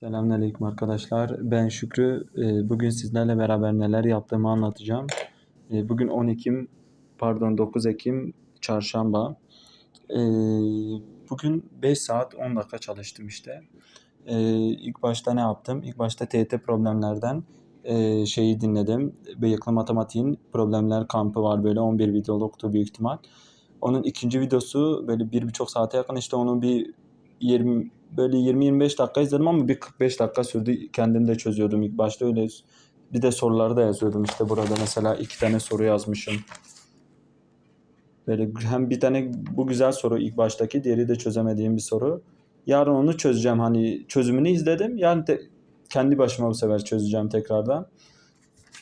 Selamünaleyküm arkadaşlar. Ben Şükrü. Ee, Bugün sizlerle beraber neler yaptığımı anlatacağım. Ee, Bugün 10 Ekim, pardon 9 Ekim Çarşamba. Ee, Bugün 5 saat 10 dakika çalıştım işte. İlk başta ne yaptım? İlk başta TYT problemlerden e, şeyi dinledim. Bıyıklı Matematiğin problemler kampı var böyle 11 videoluktu büyük ihtimal. Onun ikinci videosu böyle bir buçuk saate yakın işte onun bir 20 böyle 20-25 dakika izledim ama bir 45 dakika sürdü. Kendim de çözüyordum ilk başta öyle. Bir de soruları da yazıyordum işte burada mesela iki tane soru yazmışım. Böyle hem bir tane bu güzel soru ilk baştaki diğeri de çözemediğim bir soru. Yarın onu çözeceğim hani çözümünü izledim. Yani kendi başıma bu sefer çözeceğim tekrardan.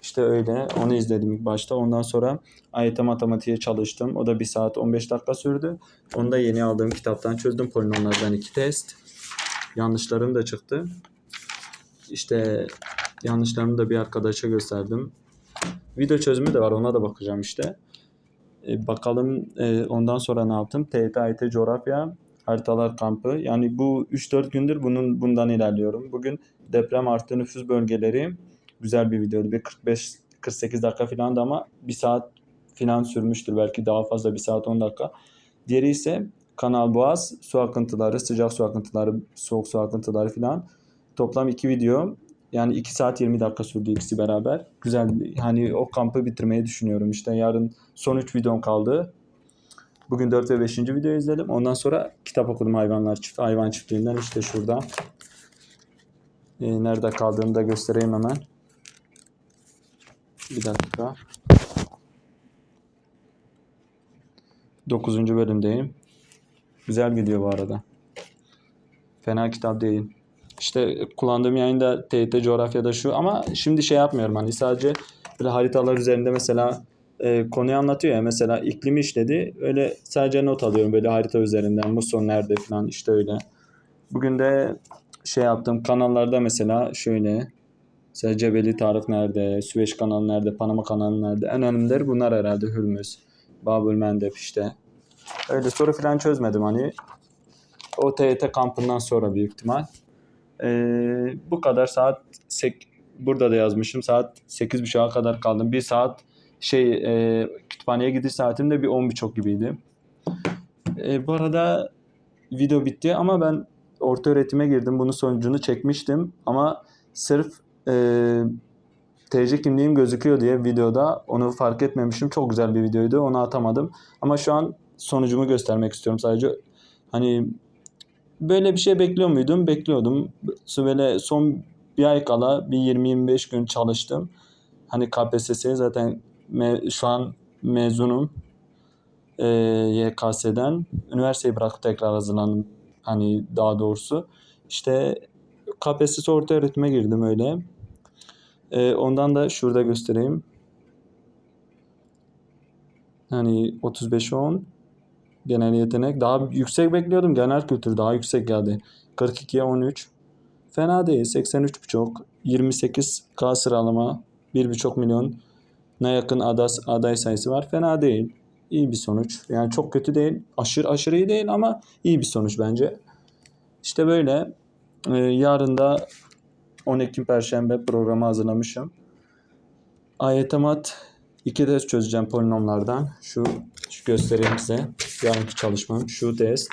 İşte öyle onu izledim ilk başta. Ondan sonra AYT matematiğe çalıştım. O da 1 saat 15 dakika sürdü. Onu da yeni aldığım kitaptan çözdüm. Polinomlardan iki test. Yanlışlarım da çıktı. İşte yanlışlarımı da bir arkadaşa gösterdim. Video çözümü de var ona da bakacağım işte. E, bakalım e, ondan sonra ne yaptım? TYT, AYT, coğrafya, haritalar kampı. Yani bu 3-4 gündür bunun bundan ilerliyorum. Bugün deprem artı nüfus bölgeleri güzel bir videoydu. Bir 45 48 dakika falan da ama bir saat falan sürmüştür belki daha fazla bir saat 10 dakika. Diğeri ise Kanal Boğaz, su akıntıları, sıcak su akıntıları, soğuk su akıntıları falan. Toplam iki video. Yani 2 saat 20 dakika sürdü ikisi beraber. Güzel hani o kampı bitirmeyi düşünüyorum. İşte yarın son 3 videom kaldı. Bugün 4 ve 5. videoyu izledim. Ondan sonra kitap okudum hayvanlar çift hayvan çiftliğinden işte şurada. Ee, nerede kaldığını da göstereyim hemen. Bir dakika. 9. bölümdeyim. Güzel gidiyor bu arada. Fena kitap değil. İşte kullandığım yayında TYT coğrafyada şu ama şimdi şey yapmıyorum hani sadece böyle haritalar üzerinde mesela e, konuyu anlatıyor ya mesela iklimi işledi öyle sadece not alıyorum böyle harita üzerinden muson nerede falan işte öyle. Bugün de şey yaptım kanallarda mesela şöyle mesela Cebeli Tarık nerede, Süveyş kanalı nerede, Panama kanalı nerede en önemlileri bunlar herhalde Hürmüz, Babül Mendeb işte. Öyle soru falan çözmedim hani. O TYT kampından sonra büyük ihtimal. Ee, bu kadar saat sek burada da yazmışım saat 8.30'a kadar kaldım. Bir saat şey e, kütüphaneye gidiş saatim de bir 10.30 gibiydi. E, bu arada video bitti ama ben orta öğretime girdim. Bunun sonucunu çekmiştim ama sırf e, TC kimliğim gözüküyor diye videoda onu fark etmemişim. Çok güzel bir videoydu. Onu atamadım. Ama şu an sonucumu göstermek istiyorum sadece. Hani böyle bir şey bekliyor muydum? Bekliyordum. Böyle son bir ay kala bir 20-25 gün çalıştım. Hani KPSS'ye zaten me- şu an mezunum. Ee, YKS'den. Üniversiteyi bırakıp tekrar hazırlandım. Hani daha doğrusu. İşte KPSS orta öğretime girdim öyle. Ee, ondan da şurada göstereyim. Hani 35'e 10 genel yetenek. Daha yüksek bekliyordum. Genel kültür daha yüksek geldi. 42'ye 13. Fena değil. 83,5. 28K sıralama. 1,5 milyon ne yakın adas, aday sayısı var. Fena değil. İyi bir sonuç. Yani çok kötü değil. Aşırı aşırı iyi değil ama iyi bir sonuç bence. İşte böyle. Ee, yarın da 10 Ekim Perşembe programı hazırlamışım. AYT Mat 2 test çözeceğim polinomlardan. Şu, şu göstereyim size. Yarınki çalışmam. Şu test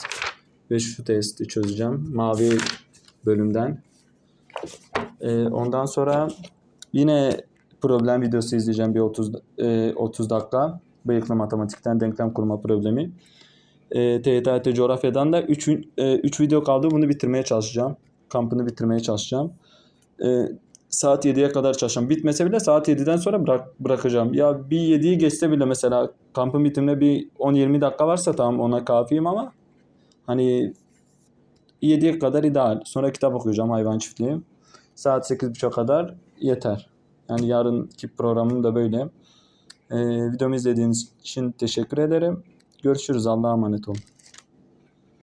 ve şu testi çözeceğim. Mavi bölümden. Ee, ondan sonra yine problem videosu izleyeceğim bir 30 e, 30 dakika. Bıyıklı matematikten denklem kurma problemi. E, TYT coğrafyadan da 3 e, 3 video kaldı. Bunu bitirmeye çalışacağım. Kampını bitirmeye çalışacağım. E, saat 7'ye kadar çalışacağım. Bitmese bile saat 7'den sonra bırak, bırakacağım. Ya bir 7'yi geçse bile mesela kampın bitimine bir 10-20 dakika varsa tamam ona kafiyim ama hani 7'ye kadar ideal. Sonra kitap okuyacağım hayvan çiftliği. Saat 8.30'a kadar yeter. Yani yarınki programım da böyle. Ee, videomu izlediğiniz için teşekkür ederim. Görüşürüz. Allah'a emanet olun.